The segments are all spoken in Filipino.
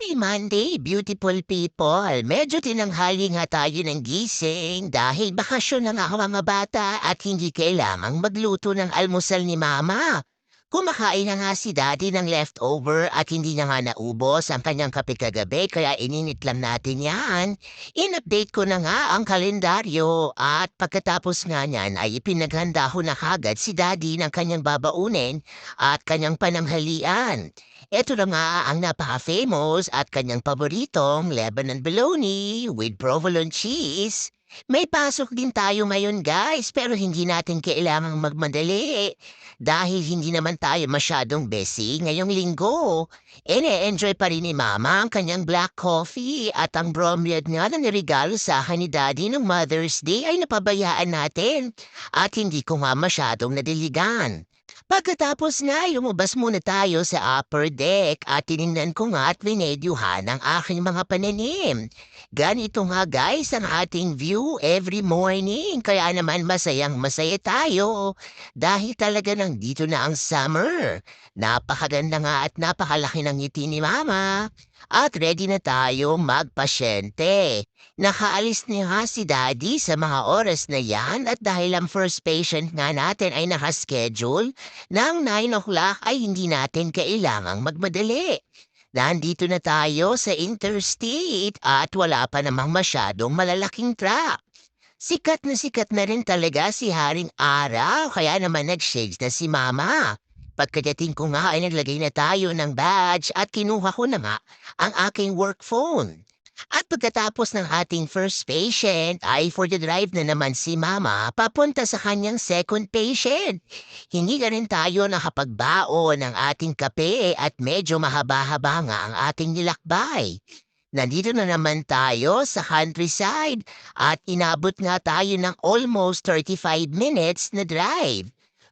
Happy Monday, beautiful people! Medyo tinanghali nga tayo ng gising dahil bakasyon na nga mga bata at hindi kailangang magluto ng almusal ni Mama. Kumakain na nga si Daddy ng leftover at hindi na nga naubos ang kanyang kape kagabi kaya ininit lang natin yan. In-update ko na nga ang kalendaryo at pagkatapos nga niyan ay ipinaghanda ko na kagad si Daddy ng kanyang babaunin at kanyang pananghalian. Ito na nga ang napaka-famous at kanyang paboritong Lebanon bologna with provolone cheese. May pasok din tayo ngayon guys pero hindi natin kailangang magmadali dahil hindi naman tayo masyadong busy ngayong linggo. Ene-enjoy pa rin ni Mama ang kanyang black coffee at ang bromeliad nga na nirigalo sa akin ni Daddy ng Mother's Day ay napabayaan natin at hindi ko nga masyadong nadiligan. Pagkatapos nga, lumabas muna tayo sa upper deck at tinignan ko nga at vinedyuhan ang aking mga pananim. Ganito nga guys ang ating view every morning kaya naman masayang masaya tayo dahil talaga nang dito na ang summer. Napakaganda nga at napakalaki ng ngiti ni Mama at ready na tayo magpasyente. Nakaalis nga si Daddy sa mga oras na yan at dahil ang first patient nga natin ay nakaschedule, ng 9 o'clock ay hindi natin kailangang magmadali. Nandito na tayo sa interstate at wala pa namang masyadong malalaking truck. Sikat na sikat na rin talaga si Haring Araw kaya naman nag-shades na si Mama. Pagkadating ko nga ay naglagay na tayo ng badge at kinuha ko na nga ang aking work phone. At pagkatapos ng ating first patient ay for the drive na naman si Mama papunta sa kanyang second patient. Hindi na rin tayo nakapagbao ng ating kape at medyo mahaba-haba nga ang ating nilakbay. Nandito na naman tayo sa countryside at inabot nga tayo ng almost 35 minutes na drive.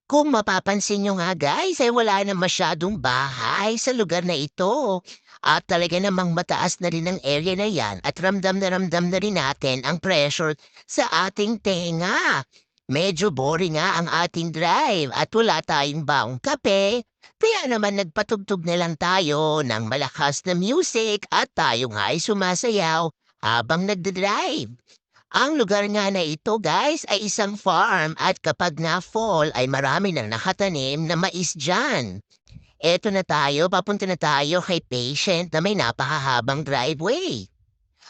Kung mapapansin nyo nga guys ay wala na masyadong bahay sa lugar na ito. At talaga namang mataas na rin ang area na yan at ramdam na ramdam na rin natin ang pressure sa ating tenga. Medyo boring nga ang ating drive at wala tayong baong kape. Kaya naman nagpatugtog na lang tayo ng malakas na music at tayo nga ay sumasayaw habang nagdadrive. Ang lugar nga na ito guys ay isang farm at kapag nga fall ay marami nang nakatanim na mais dyan. Eto na tayo, papunta na tayo kay patient na may napakahabang driveway.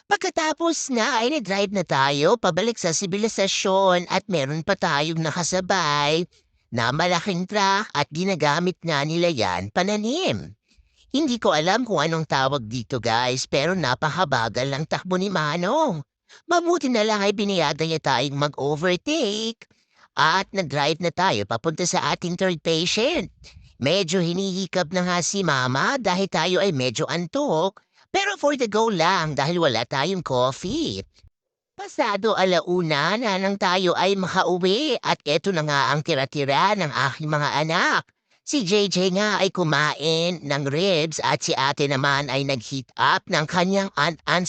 Pagkatapos na ay na-drive na tayo pabalik sa sibilisasyon at meron pa tayong nakasabay na malaking truck at ginagamit nga nila yan pananim. Hindi ko alam kung anong tawag dito guys pero napakabagal ng takbo ni Manong. Mabuti na lang ay biniyada niya tayong mag-overtake. At nag-drive na tayo papunta sa ating third patient. Medyo hinihikab na nga si Mama dahil tayo ay medyo antok. Pero for the go lang dahil wala tayong coffee. Pasado alauna na nang tayo ay makauwi at eto na nga ang tira-tira ng aking mga anak. Si JJ nga ay kumain ng ribs at si ate naman ay nag-heat up ng kanyang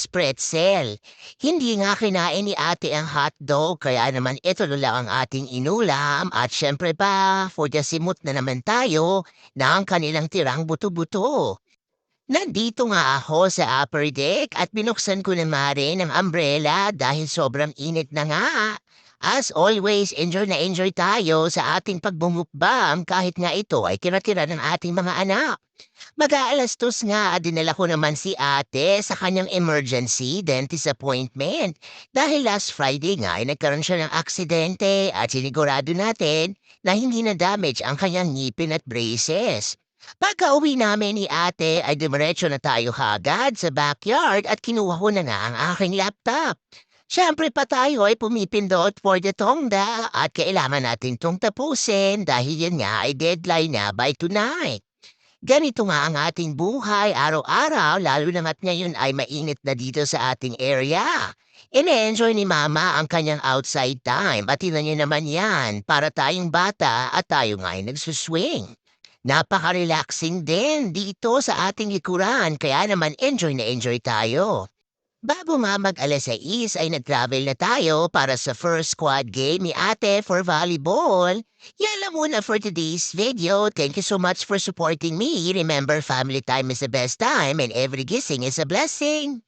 pretzel. Hindi nga kinain ni ate ang hotdog kaya naman ito lang ang ating inulam at syempre pa for the simot na naman tayo ng kanilang tirang buto-buto. Nandito nga ako sa upper deck at binuksan ko na rin ang umbrella dahil sobrang init na nga. As always, enjoy na enjoy tayo sa ating pagbumukbang kahit nga ito ay kiratira ng ating mga anak. Mag-aalas tos nga, dinala ko naman si ate sa kanyang emergency dentist appointment dahil last Friday nga ay nagkaroon siya ng aksidente at sinigurado natin na hindi na damage ang kanyang ngipin at braces. Pagka-uwi namin ni ate ay dumiretso na tayo kagad sa backyard at kinuha ko na nga ang aking laptop. Siyempre pa tayo ay pumipindot for the tongda at kailangan natin tong tapusin dahil yan nga ay deadline na by tonight. Ganito nga ang ating buhay araw-araw lalo na at ngayon ay mainit na dito sa ating area. Ine-enjoy ni Mama ang kanyang outside time at ina niya naman yan para tayong bata at tayo nga ay nagsuswing. Napaka-relaxing din dito sa ating likuran kaya naman enjoy na enjoy tayo. Bago nga mag-alas 6 ay nag-travel na tayo para sa first squad game ni ate for volleyball. Yan lang muna for today's video. Thank you so much for supporting me. Remember, family time is the best time and every gising is a blessing.